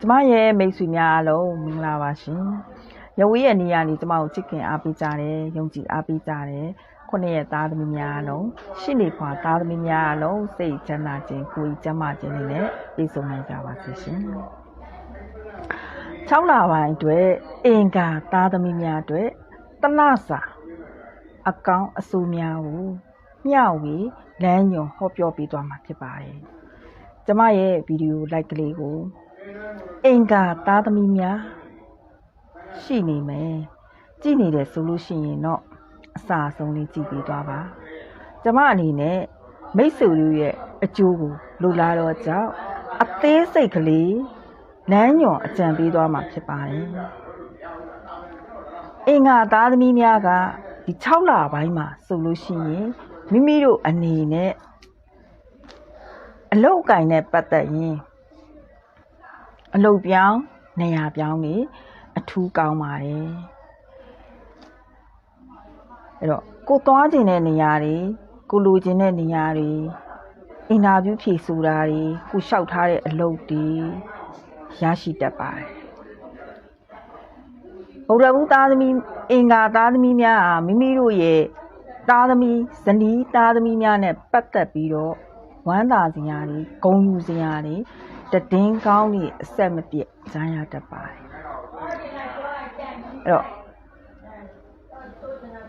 ကျမရဲ့မိတ်ဆွေများအားလုံးမင်္ဂလာပါရှင်။ရဝေးရဲ့နေရာနေကျမကိုချစ်ခင်အားပေးကြတယ်၊ယုံကြည်အားပေးကြတယ်။ခုနှစ်ရဲ့သားသမီးများအားလုံးရှစ်နေခွာသားသမီးများအားလုံးစိတ်ချမ်းသာခြင်းကိုယ်ကြီးကျန်းမာခြင်းတွေနဲ့ပြည့်စုံနိုင်ကြပါစေရှင်။6လပိုင်းအတွက်အင်္ဂါသားသမီးများအတွက်တလစာအကောင်းအဆိုးများကိုမျှဝေလမ်းညွန်ဟောပြောပေးသွားမှာဖြစ်ပါတယ်။ကျမရဲ့ဗီဒီယိုလိုက်ကလေးကို အင်္ဂါသားသမီးများရှိနေမယ်ကြည်နေတယ်ဆိုလို့ရှိရင်တော့အစာအဆုံးလေးကြည်ပြီးသွားပါကျမအနေနဲ့မိတ်ဆွေတို့ရဲ့အကျိုးကိုလိုလားတော့ကြောင့်အသေးစိတ်ကလေးလမ်းညွန်အကြံပေးသွားမှာဖြစ်ပါတယ်အင်္ဂါသားသမီးများကဒီ6လပိုင်းမှာဆိုလို့ရှိရင်မိမိတို့အနေနဲ့အလုတ်ကင်နဲ့ပတ်သက်ရင် အလုတ်ပြောင်းနေရာပြောင်းနေအထူးကောင်းပါတယ်အဲ့တော့ကိုသွားခြင်းတဲ့နေရာတွေကိုလိုချင်တဲ့နေရာတွေအင်တာဗျူးဖြေဆိုတာတွေကိုလျှောက်ထားတဲ့အလုပ်တွေရရှိတတ်ပါတယ်ဗုဒ္ဓဘုသားသမီးအင်္ဂါသားသမီးများဟာမိမိတို့ရဲ့သားသမီးဇနီးသားသမီးများနဲ့ပတ်သက်ပြီးတော့ဝမ်းသာစရာတွေဂုဏ်ယူစရာတွေ တည်င်းကောင်းတွေအဆက်မပြတ်ကြားရတတ်ပါတယ်အဲ့တော့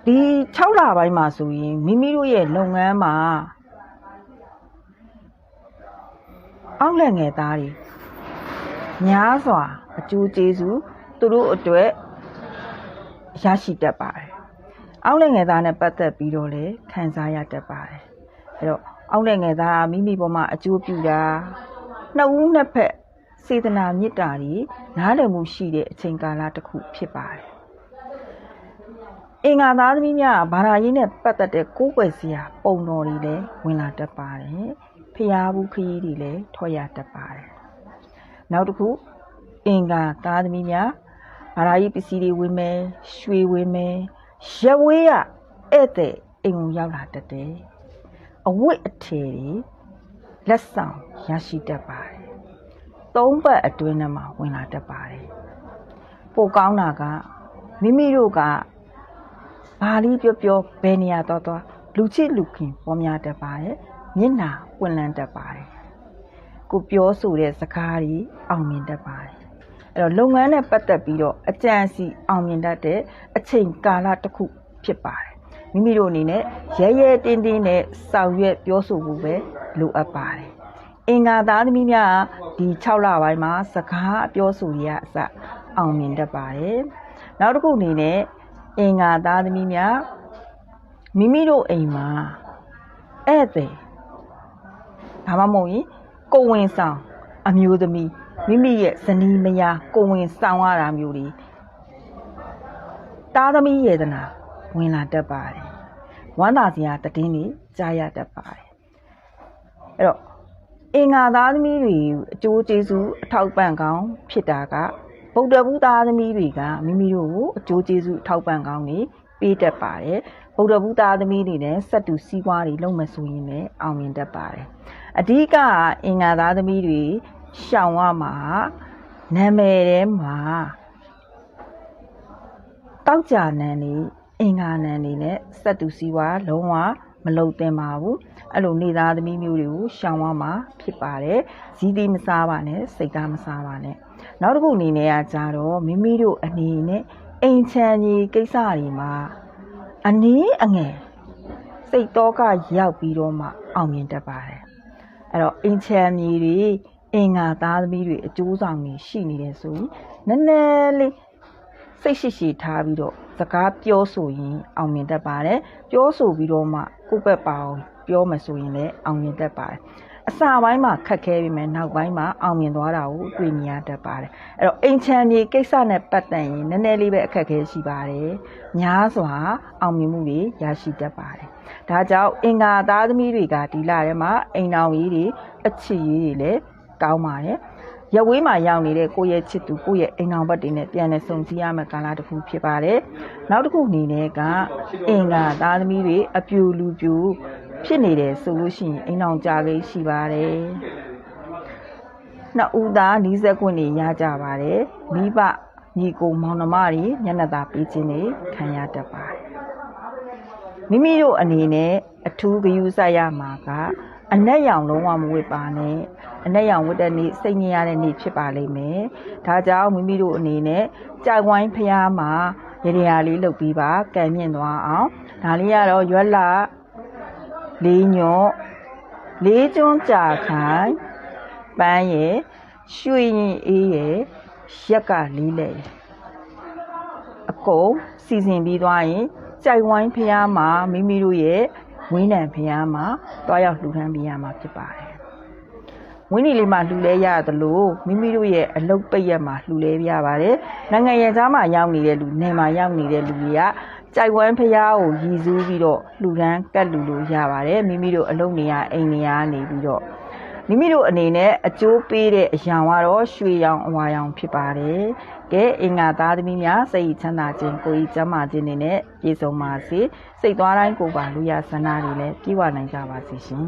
ဒီ6လပိုင်းမှာဆိုရင်မိမိတို့ရဲ့လုပ်ငန်းမှာအောက်လက်ငယ်သားတွေများစွာအကျိုးကျေးဇူးသူတို့အတွက်ရရှိတတ်ပါတယ်အောက်လက်ငယ်သားနဲ့ပတ်သက်ပြီးတော့လည်းခံစားရတတ်ပါတယ်အဲ့တော့အောက်လက်ငယ်သားမိမိပေါ်မှာအကျိုးပြုတာ နှစ်ဦးနှစ်ဖက်စေတနာမေတ္တာတွေနားလည်မှုရှိတဲ့အချိန်ကာလတစ်ခုဖြစ်ပါတယ်အင်္ဂါသားသမီးများဘာသာရေးနဲ့ပတ်သက်တဲ့ကိုးကွယ်စရာပုံတော်တွေလည်းဝင်လာတတ်ပါတယ်ဖျားဘူးခရီးတွေလည်းထွက်ရတတ်ပါတယ်နောက်တစ်ခုအင်္ဂါသားသမီးများဘာသာရေးပစ္စည်းတွေဝင်မယ်ရွှေဝင်မယ်ရဝေးရဧည့်သည်အိမ်ကိုရောက်လာတတ်တယ်အဝတ်အထည်တွေ လက်ဆောင်ရရှိတတ်ပါတယ်။သုံးပတ်အတွင်းထဲမှာဝင်လာတတ်ပါတယ်။ပိုကောင်းတာကမိမိတို့ကဘာလေးပြောပြောဘယ်နေရာတော့တော့လူချစ်လူခင်ပေါ်များတတ်ပါတယ်။မျက်နာပွင့်လန်းတတ်ပါတယ်။ကိုပြောဆိုတဲ့စကားတွေအောင်မြင်တတ်ပါတယ်။အဲ့တော့လုပ်ငန်းနဲ့ပတ်သက်ပြီးတော့အကြံစီအောင်မြင်တတ်တဲ့အချိန်ကာလတစ်ခုဖြစ်ပါတယ်။ မိမိတို့အနေနဲ့ရဲရဲတင်းတင်းနဲ့ဆောင်ရွက်ပြောဆိုဖို့ပဲလိုအပ်ပါတယ်။အင်္ဂါသားသမီးများဒီ6လပိုင်းမှာစကားအပြောဆိုရအစအောင်မြင်တတ်ပါတယ်။နောက်တစ်ခုအနေနဲ့အင်္ဂါသားသမီးများမိမိတို့အိမ်မှာဧည့်သည်ဒါမှမဟုတ်ရင်ကိုယ်ဝင်ဆောင်အမျိုးသမီးမိမိရဲ့ဇနီးမယားကိုယ်ဝင်ဆောင်ရတာမျိုးတွေသားသမီးယေဒနာ ဝင်လာတတ်ပါတယ်။ဝမ်းသာစရာတည်င်းတွေကြားရတတ်ပါတယ်။အဲ့တော့အင်္ဂါသားသမီးတွေအကျိုးကျေးဇူးအထောက်ပံ့ကောင်းဖြစ်တာကဗုဒ္ဓဘုသားသမီးတွေကမိမိတို့ကိုအကျိုးကျေးဇူးအထောက်ပံ့ကောင်းနေပေးတတ်ပါတယ်။ဗုဒ္ဓဘုသားသမီးတွေနဲ့စက်တူစည်းဝါးတွေလုပ်မဆိုရင်လည်းအောင်မြင်တတ်ပါတယ်။အဓိကအင်္ဂါသားသမီးတွေရှောင်ရမှာနာမည်ထဲမှာတောက်ကြနန်းနေ အင်္ဂါနန်းနေနဲ့စက်တူစည်းဝါးလုံးဝမလုံသင့်ပါဘူးအဲ့လိုနေသားသမီးမျိုးတွေကိုရှောင်ရမှာဖြစ်ပါတယ်ဇီးသီးမစားပါနဲ့စိတ်သားမစားပါနဲ့နောက်တစ်ခုအနေနဲ့ကကြတော့မိမိတို့အနေနဲ့အိမ်ချမ်းကြီးကိစ္စတွေမှာအနည်းအငယ်စိတ်တော့ကရောက်ပြီးတော့မှအောင်မြင်တတ်ပါတယ်အဲ့တော့အိမ်ချမ်းကြီးတွေအင်္ဂါသားသမီးတွေအကျိုးဆောင်တွေရှိနေတယ်ဆိုရင်နည်းနည်းလေး စိတ်ရှိရှိထားပြီးတော့စကားပြောဆိုရင်အောင်မြင်တတ်ပါတယ်ပြောဆိုပြီးတော့မှကိုယ့်ဘက်ပါအောင်ပြောမှဆိုရင်လည်းအောင်မြင်တတ်ပါတယ်အစာပိုင်းမှာခက်ခဲပြီမဲ့နောက်ပိုင်းမှာအောင်မြင်သွားတာကိုတွေ့မြင်ရတတ်ပါတယ်အဲ့တော့အိမ်ချမ်းမြေကိစ္စနဲ့ပတ်သက်ရင်နည်းနည်းလေးပဲအခက်ခဲရှိပါတယ်များစွာအောင်မြင်မှုတွေရရှိတတ်ပါတယ်ဒါကြောင့်အင်္ဂါသားသမီးတွေကဒီလထဲမှာအိမ်တော်ကြီးတွေအချစ်ကြီးတွေလည်းကောင်းပါတယ် ရဝေးမှာရောက်နေတဲ့ကိုယ့်ရဲ့ချစ်သူကိုယ့်ရဲ့အိမ်အောင်ဘက်တွေနဲ့ပြန်လည်ဆုံစည်းရမယ့်ကာလတစ်ခုဖြစ်ပါတယ်။နောက်တစ်ခုအနေနဲ့ကအင်္ဂါသားသမီးတွေအပြူလူပြူဖြစ်နေတယ်ဆိုလို့ရှိရင်အိမ်အောင်ကြလေးရှိပါတယ်။နှစ်ဦးသားနီးစပ်ခွင့်တွေရကြပါတယ်မိဘညီကိုမောင်နှမတွေမျက်နှာသာပေးခြင်းတွေခံရတတ်ပါတယ်မိမိတို့အနေနဲ့အထူးဂရုစိုက်ရမှာက အနက်ရောင်လုံးဝမဝတ်ပါနဲ့အနက်ရောင်ဝတ်တဲ့နေ့စိတ်ငြိမ်ရတဲ့နေ့ဖြစ်ပါလိမ့်မယ်ဒါကြောင့်မိမိတို့အနေနဲ့ကြောက်ဝိုင်းဖျားမှာရရလေးလုပ်ပြီးပါကံမြင့်သွားအောင်ဒါလေးကတော့ရွက်လာလေးညော့လေးကျွန်းကြာခိုင်ပန်းရယ်ရွှေရင်အေးရယ်ရက်ကလေးလက်ရယ်အကုန်စီစဉ်ပြီးသွားရင်ကြိုက်ဝိုင်းဖျားမှာမိမိတို့ရဲ့ ဝင်းနံဖျားမှာတွားရောက်လှူဒန်းပေးရမှာဖြစ်ပါတယ်ဝင်းနီလေးမှာလှူလဲရသလိုမိမိတို့ရဲ့အလုတ်ပိတ်ရက်မှာလှူလဲပြရပါတယ်နိုင်ငံရံသားမှာရောက်နေတဲ့လူနေမှာရောက်နေတဲ့လူတွေကကြိုက်ဝမ်းဖျားကိုရည်စူးပြီးတော့လှူဒန်းကတ်လူလို့ရပါတယ်မိမိတို့အလုပ်နေရအိမ်နေရနေပြီးတော့ မိမိတို့အနေနဲ့အကျိုးပေးတဲ့အရာကတော့ရွှေရောင်အဝါရောင်ဖြစ်ပါတယ်ကဲအင်္ဂါသားသမီးများစိတ်ချမ်းသာခြင်းကိုယ်ကြီးကျန်းမာခြင်းတွေနဲ့ပြည့်စုံပါစေစိတ်သွားတိုင်းကိုယ်ပါလူရဆန္ဒတွေလည်းပြည့်ဝနိုင်ကြပါစေရှင်